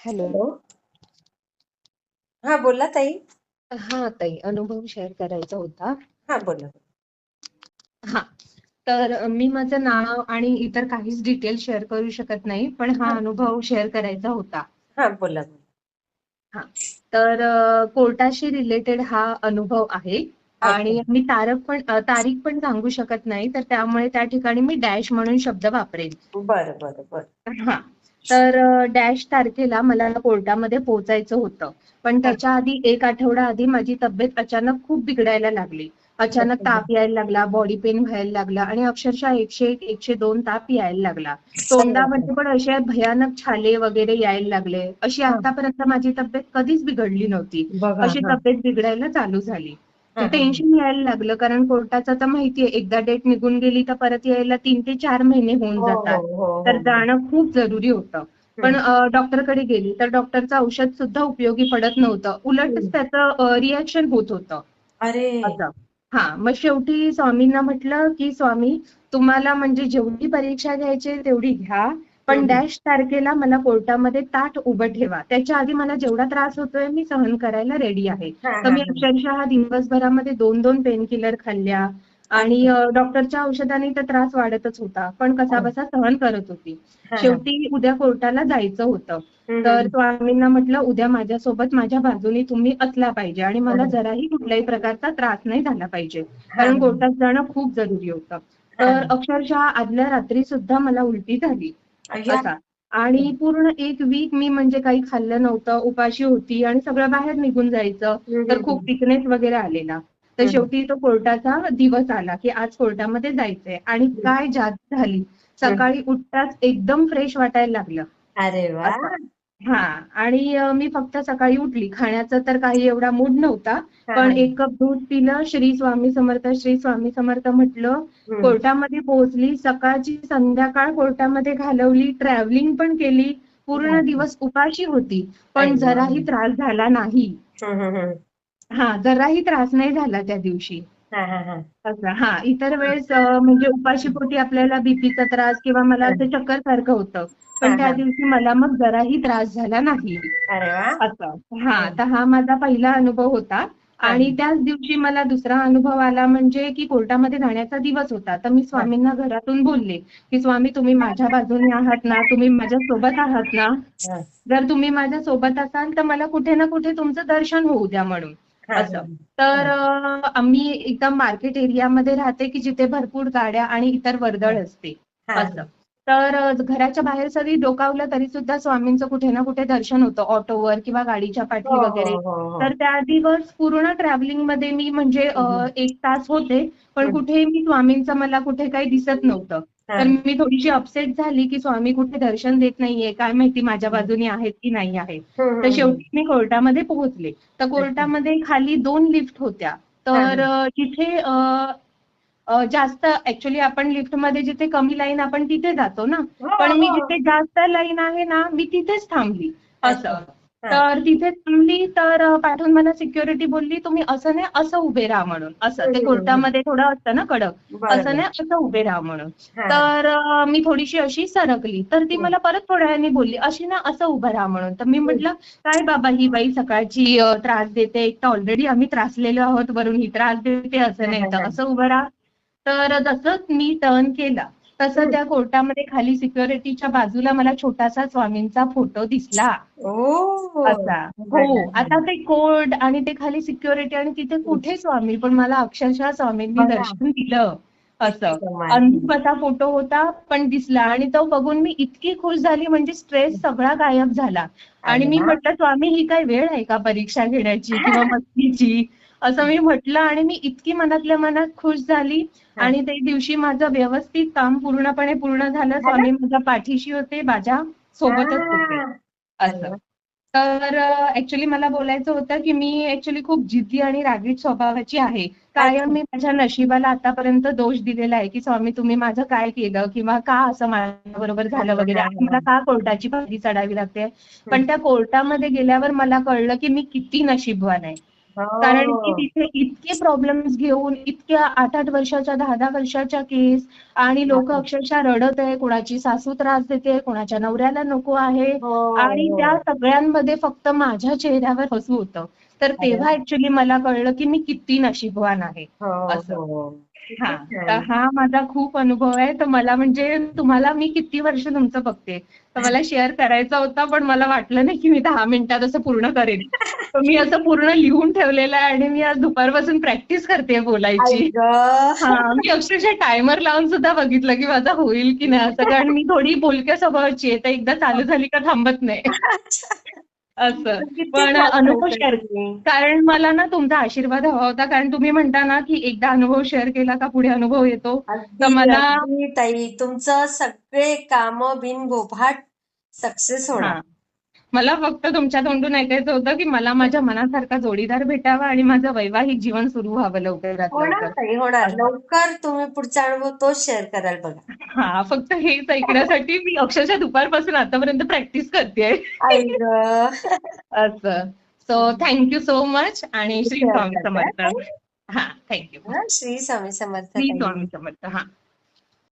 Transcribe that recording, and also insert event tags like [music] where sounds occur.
Hello. Hello. हां, बोला ताई. हां, ताई अनुभव शेअर करायचा होता. हां, बोला. हां. तर अ, मी माझं नाव आणि इतर काहीच डिटेल शेअर करू शकत नाही. पण हा हां. अनुभव शेअर करायचा होता. हां, बोला. हां. तर अ, कोर्टाशी रिलेटेड हा अनुभव आहे अच्छा. आणि मी तारख पण अ, तारीख पण सांगू शकत नाही. तर त्यामुळे त्या ठिकाणी मी डॅश म्हणून शब्द वापरेन. बरं, बरं, बरं. हां. तर डॅश तारखेला मला कोर्टामध्ये पोहोचायचं होतं. पण. त्याच्या आधी 1 आठवडा आधी माझी तब्येत अचानक खूप बिघडायला लागली. अचानक. ताप यायला लागला, बॉडी पेन व्हायला लागला आणि अक्षरशः 101, 102 ताप यायला लागला. तोंडामध्ये! पण असे भयानक छाले वगैरे यायला लागले. अशी. आतापर्यंत माझी तब्येत कधीच बिघडली नव्हती. अशी. तब्येत बिघडायला चालू झाली. हां. टेन्शन यायला लागलं कारण कोर्टाचं तर माहितीये एकदा डेट निघून गेली तर परत यायला 3 ते 4 महिने होऊन हो, जातात. हो, तर हो, हो. जाणं खूप जरुरी होतं. पण डॉक्टरकडे गेली तर डॉक्टरचं औषध सुद्धा उपयोगी पडत नव्हतं. उलटच. त्याचं अ, रिएक्शन होत होतं. अरे! हां, मग शेवटी स्वामींना म्हटलं, की "स्वामी तुम्हाला म्हणजे जेवढी परीक्षा घ्यायची तेवढी घ्या. पण. डॅश तारखेला मला कोर्टामध्ये ताठ उभं ठेवा. त्याच्या आधी मला जेवढा त्रास होतोय मी सहन करायला रेडी आहे." तर मी. अक्षरशः दिवसभरामध्ये 2-2 पेन किलर खाल्ल्या आणि डॉक्टरच्या औषधाने तर त्रास वाढतच होता. पण हां. कसाबसा सहन करत होती. शेवटी उद्या कोर्टाला जायचं होतं. तर. स्वामींना म्हटलं, "उद्या माझ्यासोबत माझ्या बाजूने तुम्ही असला पाहिजे आणि मला. जराही कुठल्याही प्रकारचा त्रास नाही झाला पाहिजे." कारण. कोर्टात जाणं खूप जरुरी होतं. तर. अक्षरशः आदल्या रात्री सुद्धा मला उलटी झाली. आणि. पूर्ण 1 वीक मी म्हणजे काही खाल्लं नव्हतं, उपाशी होती आणि सगळं बाहेर निघून जायचं. तर खूप. विकनेस वगैरे आलेला. तर. शेवटी तो कोर्टाचा दिवस आला, की आज कोर्टामध्ये जायचंय आणि. काय जादू झाली. सकाळी उठताच एकदम फ्रेश वाटायला लागलं. अरे असं. हां. आणि मी फक्त सकाळी उठली. खाण्याचा तर काही एवढा मूड नव्हता. पण. 1 कप दूध पिलं, श्री स्वामी समर्थ, श्री स्वामी समर्थ म्हटलं. कोर्टामध्ये पोहोचली. सकाळची संध्याकाळ कोर्टामध्ये घालवली. ट्रॅव्हलिंग पण केली. पूर्ण! दिवस उपाशी होती. पण! जराही त्रास झाला नाही. हां, जराही त्रास नाही झाला त्या दिवशी. हां, हां, हां. असं. हां, इतर. वेळेस म्हणजे हं. उपाशीपोटी आपल्याला बीपीचा त्रास किंवा मला. असं चक्करसारखं होतं. पण त्या. दिवशी मला मग जराही त्रास झाला नाही. असं. हां, हं. तर हा माझा पहिला अनुभव होता आणि. त्याच दिवशी मला दुसरा अनुभव आला म्हणजे की कोर्टामध्ये जाण्याचा दिवस होता. तर मी. स्वामींना घरातून बोलले, की "स्वामी तुम्ही माझ्या बाजूने आहात ना? तुम्ही माझ्यासोबत आहात ना? जर तुम्ही माझ्यासोबत असाल तर मला कुठे ना कुठे तुमचं दर्शन होऊ द्या" म्हणून. हां, असं. हां, तर हां. आम्ही एकदम मार्केट एरियामध्ये राहते, की जिथे भरपूर गाड्या आणि इतर वर्दळ हां. असते. हां, असं. हां. तर घराच्या बाहेर जरी डोकावलं तरी सुद्धा स्वामींचं कुठे ना कुठे दर्शन होतं ऑटोवर किंवा गाडीच्या हो, पाठी हो, वगैरे. हो, हो. तर त्या दिवस पूर्ण ट्रॅव्हलिंगमध्ये मी म्हणजे हं, हं. 1 तास होते. पण हं. कुठेही मी स्वामींचं मला कुठे काही दिसत नव्हतं. तर. मी थोडीशी अपसेट झाली, की स्वामी कुठे दर्शन देत नाहीये. काय माहिती माझ्या. बाजूने आहेत की नाही आहेत. तर. शेवटी मी कोर्टामध्ये पोहोचले. तर. कोर्टामध्ये खाली 2 लिफ्ट होत्या. तर जिथे अ, जास्त ॲक्चुअली आपण लिफ्टमध्ये जिथे कमी लाईन आपण तिथे जातो ना. हो, पण मी जिथे हो. जास्त लाईन आहे ना, मी तिथेच थांबली. असं. तर तिथे थांबली तर अ, पाठून मला सिक्युरिटी बोलली, "तुम्ही असं नाही, असं उभे राहा" म्हणून. असं. ते. कोर्टामध्ये थोडं असतं ना कडक. असं. नाही, असं उभे राहा म्हणून. तर मी थोडीशी अशी सरकली. तर ती. मला परत थोड्या वेळाने बोलली, "अशी ना असं उभं राहा" म्हणून. तर मी. म्हटलं, "काय बाबा ही बाई सकाळची त्रास देते. एक तर ऑलरेडी आम्ही त्रासलेलो आहोत, वरून ही त्रास देते, असं नाही तर. असं उभं राहा." तर जसंच मी टर्न केला, तसं. त्या कोर्टामध्ये खाली सिक्युरिटीच्या बाजूला मला छोटासा स्वामींचा फोटो दिसला. असा. हो. आता. ते कोर्ट आणि ते खाली सिक्युरिटी आणि तिथे. कुठे स्वामी, पण मला अक्षरशः स्वामींनी. दर्शन दिलं. असं. असा फोटो होता, पण दिसला आणि तो बघून मी इतकी खुश झाली म्हणजे स्ट्रेस. सगळा गायब झाला. आणि मी! म्हटलं, "स्वामी ही काय वेळ आहे का परीक्षा घेण्याची किंवा मस्तीची?" असं. मी म्हटलं आणि मी इतकी मनातल्या मनात खुश झाली. आणि त्या दिवशी माझं व्यवस्थित काम पूर्णपणे पूर्ण झालं. स्वामी माझ्या पाठीशी होते, माझ्या सोबतच होते. असं. तर अ, ॲक्चुअली मला बोलायचं होतं, की मी ॲक्चुअली खूप जिद्दी आणि रागीट स्वभावाची आहे. अच्छा. मी माझ्या नशिबाला आतापर्यंत दोष दिलेला आहे, की स्वामी तुम्ही माझं काय केलं किंवा का असं माझ्याबरोबर हां, झालं वगैरे मला. का कोर्टाची पायरी चढावी लागते. पण त्या कोर्टामध्ये गेल्यावर मला कळलं, की मी किती नशीबवान आहे. कारण की हो. तिथे इतके प्रॉब्लेम्स घेऊन इतक्या आठ आठ वर्षाच्या दहा दहा वर्षाच्या केस आणि लोक हो. अक्षरशः रडत आहे कोणाची सासू त्रास देते कोणाच्या नवऱ्याला नको आहे हो आणि त्या सगळ्यांमध्ये फक्त माझ्या चेहऱ्यावर हसू होतं. तर तेव्हा. ऍक्च्युली मला कळलं की मी किती नशीबवान आहे असं. हो. तर हा माझा खूप अनुभव आहे. तर मला म्हणजे तुम्हाला मी किती वर्ष तुमचं बघते. तर मला शेअर करायचा होता पण मला वाटलं नाही की मी दहा मिनिटात असं पूर्ण करेन. [laughs] तर मी असं पूर्ण लिहून ठेवलेलं आहे आणि मी आज दुपारपासून प्रॅक्टिस करते बोलायची. हा मी अक्षरशः टायमर लावून सुद्धा बघितलं की माझा होईल की नाही असं कारण मी थोडी बोलक्या स्वभावाची आहे. तर एकदा चालू झाली का थांबत नाही. [laughs] असं. पण अनुभव शेअर कारण मला ना तुमचा आशीर्वाद हवा होता. कारण तुम्ही म्हणता ना की एकदा अनुभव शेअर केला का पुढे अनुभव येतो. तर मला ताई. तुमचं सगळे काम बिनबोभाट सक्सेस होणार. मला फक्त तुमच्या तोंडून ऐकायचं होतं की मला माझ्या मनासारखा जोडीदार भेटावा आणि माझं वैवाहिक जीवन सुरू व्हावं लवकर होणार लवकर तुम्ही पुढचा अनुभव तोच शेअर कराल बघा. हा फक्त हेच ऐकण्यासाठी मी अक्षरशः दुपारपासून आतापर्यंत प्रॅक्टिस करते असं. सो थँक्यू सो मच आणि श्री स्वामी समर्थ. हा थँक्यू श्री स्वामी समर्थ श्री स्वामी समर्थ हा.